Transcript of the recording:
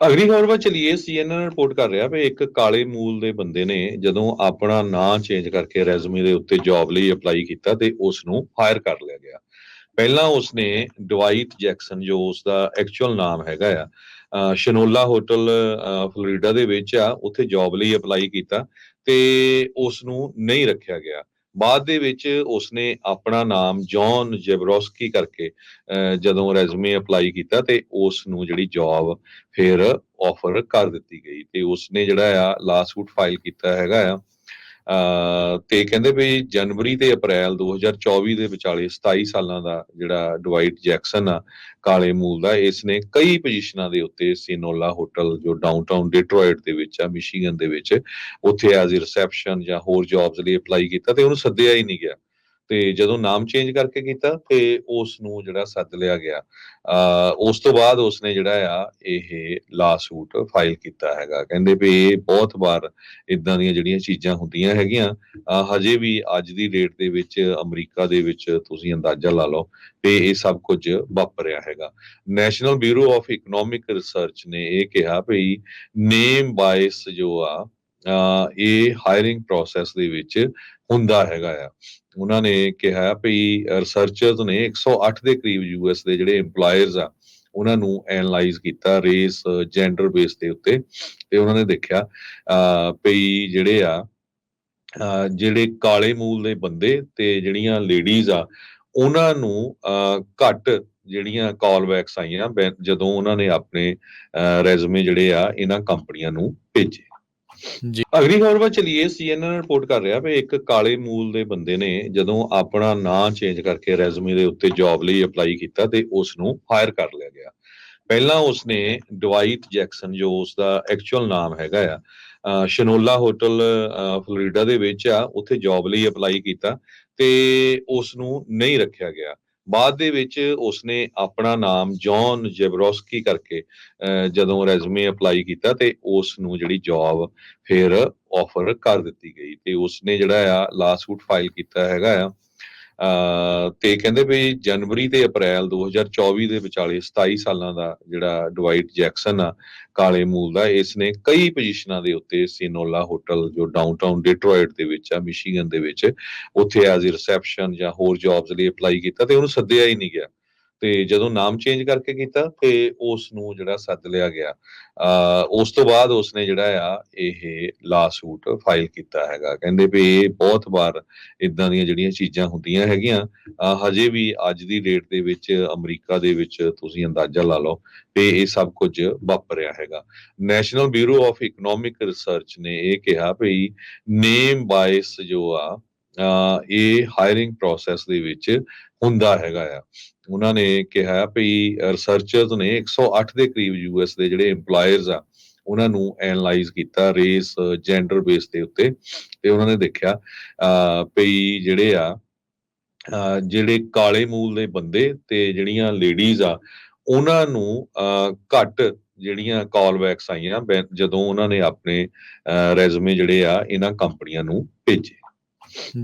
ਅਗਲੀ ਖਬਰ ਵੱਲ ਚਲੀਏ ਸੀਐਨਐਨ ਰਿਪੋਰਟ ਕਰ ਰਿਹਾ ਵੀ ਇੱਕ ਕਾਲੇ ਮੂਲ ਦੇ ਬੰਦੇ ਨੇ ਜਦੋਂ ਆਪਣਾ ਨਾਂ ਚੇਂਜ ਕਰਕੇ ਰੈਜ਼ਮੀ ਦੇ ਉੱਤੇ ਜੌਬ ਲਈ ਅਪਲਾਈ ਕੀਤਾ ਤੇ ਉਸ ਨੂੰ ਹਾਇਰ ਕਰ ਲਿਆ ਗਿਆ। ਪਹਿਲਾਂ ਉਸਨੇ ਡਵਾਈਟ ਜੈਕਸਨ ਜੋ ਉਸ ਦਾ ਐਕਚੁਅਲ ਨਾਮ ਹੈਗਾ ਆ ਸ਼ਨੋਲਾ ਹੋਟਲ ਫਲੋਰੀਡਾ ਦੇ ਵਿੱਚ ਆ, ਉੱਥੇ ਜੌਬ ਲਈ ਅਪਲਾਈ ਕੀਤਾ ਤੇ ਉਸ ਨੂੰ ਨਹੀਂ ਰੱਖਿਆ ਗਿਆ। ਬਾਅਦ ਦੇ ਵਿੱਚ ਉਸਨੇ ਆਪਣਾ ਨਾਮ ਜੌਨ ਜੈਬਰੋਸਕੀ ਕਰਕੇ, ਅਹ, ਜਦੋਂ ਰੈਜ਼ਮੇ ਅਪਲਾਈ ਕੀਤਾ ਤੇ ਉਸ ਨੂੰ ਜਿਹੜੀ ਜੌਬ ਫਿਰ ਆਫਰ ਕਰ ਦਿੱਤੀ ਗਈ ਤੇ ਉਸਨੇ ਜਿਹੜਾ ਆ ਲਾਸੂਟ ਫਾਈਲ ਕੀਤਾ ਹੈਗਾ ਆ ਤੇ ਕਹਿੰਦੇ ਵੀ ਜਨਵਰੀ ਤੇ ਅਪ੍ਰੈਲ 2024 ਦੇ ਵਿਚਾਲੇ 27 ਸਾਲਾਂ ਦਾ ਜਿਹੜਾ ਡਵਾਈਟ ਜੈਕਸਨ ਆ, ਕਾਲੇ ਮੂਲ ਦਾ ਇਸ ਨੇ ਕਈ ਪੋਜੀਸ਼ਨਾਂ ਦੇ ਉੱਤੇ ਸਿਨੋਲਾ ਹੋਟਲ ਜੋ ਡਾਊਨਟਾਊਨ ਡਿਟਰੋਇਟ ਦੇ ਵਿੱਚ ਆ ਮਿਸ਼ੀਗਨ ਦੇ ਵਿੱਚ, ਉੱਥੇ ਐਜ਼ ਰਿਸੈਪਸ਼ਨ ਜਾਂ ਹੋਰ ਜੌਬਸ ਲਈ ਅਪਲਾਈ ਕੀਤਾ ਤੇ ਉਹਨੂੰ ਸੱਦਿਆ ਹੀ ਨਹੀਂ ਗਿਆ। ਤੇ ਜਦੋਂ ਨਾਮ ਚੇਂਜ ਕਰਕੇ ਕੀਤਾ ਤੇ ਉਸ ਨੂੰ ਜਿਹੜਾ ਸੱਦ ਲਿਆ ਗਿਆ। ਉਸ ਤੋਂ ਬਾਅਦ ਉਸਨੇ ਜਿਹੜਾ ਆ ਇਹ ਲਾ ਸੂਟ ਫਾਈਲ ਕੀਤਾ ਹੈਗਾ। ਕਹਿੰਦੇ ਵੀ ਇਹ ਬਹੁਤ ਵਾਰ ਇਦਾਂ ਦੀਆਂ ਜਿਹੜੀਆਂ ਚੀਜ਼ਾਂ ਹੁੰਦੀਆਂ ਹੈਗੀਆਂ ਹਜੇ ਵੀ ਅੱਜ ਦੀ ਡੇਟ ਦੇ ਵਿੱਚ ਅਮਰੀਕਾ ਦੇ ਵਿੱਚ ਤੁਸੀਂ ਅੰਦਾਜ਼ਾ ਲਾ ਲਓ ਤੇ ਇਹ ਸਭ ਕੁਝ ਵਾਪਰਿਆ ਹੈਗਾ। National Bureau of Economic Research ਨੇ ਇਹ ਕਿਹਾ ਵੀ ਨੇਮ ਬਾਇਸ ਜੋ ਆ ਇਹ ਹਾਇਰਿੰਗ ਪ੍ਰੋਸੈਸ ਦੇ ਵਿੱਚ ਹੁੰਦਾ ਹੈਗਾ ਆ। ਉਹਨਾਂ ਨੇ ਕਿਹਾ ਵੀ ਰਿਸਰਚਰਸ ਨੇ 108 ਦੇ ਕਰੀਬ ਯੂਐਸ ਦੇ ਜਿਹੜੇ EMPLOYERS ਆ ਉਹਨਾਂ ਨੂੰ ਐਨਲਾਈਜ਼ ਕੀਤਾ ਰੇਸ ਜੈਂਡਰ ਬੇਸ ਦੇ ਉੱਤੇ ਤੇ ਉਹਨਾਂ ਨੇ ਦੇਖਿਆ ਅ ਵੀ ਜਿਹੜੇ ਆ ਜਿਹੜੇ ਕਾਲੇ ਮੂਲ ਦੇ ਬੰਦੇ ਤੇ ਜਿਹੜੀਆਂ ਲੇਡੀਜ਼ ਆ ਉਹਨਾਂ ਨੂੰ ਅ, ਘੱਟ ਜਿਹੜੀਆਂ ਕਾਲ ਬੈਕਸ ਆਈਆਂ ਬੈ- ਜਦੋਂ ਉਹਨਾਂ ਨੇ ਆਪਣੇ ਰੈਜ਼ਮੇ ਜਿਹੜੇ ਆ ਇਹਨਾਂ ਕੰਪਨੀਆਂ ਨੂੰ ਭੇਜੇ। ਜੀ। ਅਗਲੀ ਖਬਰ ਵੱਲ ਚਲੀਏ ਸੀਐਨਐਨ ਰਿਪੋਰਟ ਕਰ ਰਿਹਾ ਵੀ ਇੱਕ ਕਾਲੇ ਮੂਲ ਦੇ ਬੰਦੇ ਨੇ ਜਦੋਂ ਆਪਣਾ ਨਾਂ ਚੇਂਜ ਕਰਕੇ ਰੈਜ਼ਮੀ ਦੇ ਉੱਤੇ ਜੌਬ ਲਈ ਅਪਲਾਈ ਕੀਤਾ ਤੇ ਉਸ ਨੂੰ ਹਾਇਰ ਕਰ ਲਿਆ ਗਿਆ। ਪਹਿਲਾਂ ਉਸਨੇ ਡਵਾਈਟ ਜੈਕਸਨ ਜੋ ਉਸ ਦਾ ਐਕਚੁਅਲ ਨਾਮ ਹੈਗਾ ਆ ਸ਼ਨੋਲਾ ਹੋਟਲ ਫਲੋਰੀਡਾ ਦੇ ਵਿੱਚ ਆ, ਉੱਥੇ ਜੌਬ ਲਈ ਅਪਲਾਈ ਕੀਤਾ ਤੇ ਉਸ ਨੂੰ ਨਹੀਂ ਰੱਖਿਆ ਗਿਆ। ਬਾਅਦ ਦੇ ਵਿੱਚ ਉਸਨੇ ਆਪਣਾ ਨਾਮ ਜੌਨ ਜੈਬਰੋਸਕੀ ਕਰਕੇ, ਅਹ, ਜਦੋਂ ਰੈਜ਼ਮੇ ਅਪਲਾਈ ਕੀਤਾ ਤੇ ਉਸ ਨੂੰ ਜਿਹੜੀ ਜੌਬ ਫਿਰ ਆਫਰ ਕਰ ਦਿੱਤੀ ਗਈ ਤੇ ਉਸਨੇ ਜਿਹੜਾ ਆ ਲਾਸੂਟ ਫਾਈਲ ਕੀਤਾ ਹੈਗਾ ਆ ਤੇ ਕਹਿੰਦੇ ਵੀ ਜਨਵਰੀ ਤੇ ਅਪ੍ਰੈਲ 2024 ਦੇ ਵਿਚਾਲੇ 27 ਸਾਲਾਂ ਦਾ ਜਿਹੜਾ ਡਵਾਈਟ ਜੈਕਸਨ ਆ, ਕਾਲੇ ਮੂਲ ਦਾ ਇਸ ਨੇ ਕਈ ਪੋਜੀਸ਼ਨਾਂ ਦੇ ਉੱਤੇ ਸਿਨੋਲਾ ਹੋਟਲ ਜੋ ਡਾਊਨਟਾਊਨ ਡਿਟਰੋਇਟ ਦੇ ਵਿੱਚ ਆ ਮਿਸ਼ੀਗਨ ਦੇ ਵਿੱਚ, ਉੱਥੇ ਐਜ਼ ਅ ਰਿਸੈਪਸ਼ਨ ਜਾਂ ਹੋਰ ਜੌਬਸ ਲਈ ਅਪਲਾਈ ਕੀਤਾ ਤੇ ਉਹਨੂੰ ਸੱਦਿਆ ਹੀ ਨਹੀਂ ਗਿਆ। ਤੇ ਜਦੋਂ ਨਾਮ ਚੇਂਜ ਕਰਕੇ ਕੀਤਾ, ਤੇ ਉਸ ਨੂੰ ਜਿਹੜਾ ਸੱਦ ਲਿਆ ਗਿਆ। ਉਸ ਤੋਂ ਬਾਅਦ ਉਸਨੇ ਜਿਹੜਾ ਆ, ਇਹ ਲਾ ਸੂਟ ਫਾਈਲ ਕੀਤਾ ਹੈਗਾ। ਕਹਿੰਦੇ ਵੀ ਇਹ ਬਹੁਤ ਵਾਰ ਇਦਾਂ ਦੀਆਂ ਜਿਹੜੀਆਂ ਚੀਜ਼ਾਂ ਹੁੰਦੀਆਂ ਹੈਗੀਆਂ ਹਜੇ ਵੀ ਅੱਜ ਦੀ ਡੇਟ ਦੇ ਵਿੱਚ ਅਮਰੀਕਾ ਦੇ ਵਿੱਚ ਤੁਸੀਂ ਅੰਦਾਜ਼ਾ ਲਾ ਲਓ, ਤੇ ਇਹ ਸਭ ਕੁਝ ਵਾਪਰਿਆ ਹੈਗਾ। National Bureau of Economic Research ਨੇ ਇਹ ਕਿਹਾ ਵੀ ਨੇਮ ਬਾਇਸ ਜੋ ਆ ਇਹ ਹਾਇਰਿੰਗ ਪ੍ਰੋਸੈਸ ਦੇ ਵਿੱਚ ਹੁੰਦਾ ਹੈਗਾ ਆ। ਉਹਨਾਂ ਨੇ ਕਿਹਾ ਵੀ ਰਿਸਰਚਰਸ ਨੇ 108 ਦੇ ਕਰੀਬ ਯੂਐਸ ਦੇ ਜਿਹੜੇ EMPLOYERS ਆ ਉਹਨਾਂ ਨੂੰ ਐਨਲਾਈਜ਼ ਕੀਤਾ ਰੇਸ ਜੈਂਡਰ ਬੇਸ ਦੇ ਉੱਤੇ ਤੇ ਉਹਨਾਂ ਨੇ ਦੇਖਿਆ ਅ ਵੀ ਜਿਹੜੇ ਆ ਜਿਹੜੇ ਕਾਲੇ ਮੂਲ ਦੇ ਬੰਦੇ ਤੇ ਜਿਹੜੀਆਂ ਲੇਡੀਜ਼ ਆ ਉਹਨਾਂ ਨੂੰ ਅ, ਘੱਟ ਜਿਹੜੀਆਂ ਕਾਲ ਬੈਕਸ ਆਈਆਂ ਬੈ- ਜਦੋਂ ਉਹਨਾਂ ਨੇ ਆਪਣੇ ਰੈਜ਼ਮੇ ਜਿਹੜੇ ਆ ਇਹਨਾਂ ਕੰਪਨੀਆਂ ਨੂੰ ਭੇਜੇ। ਜੀ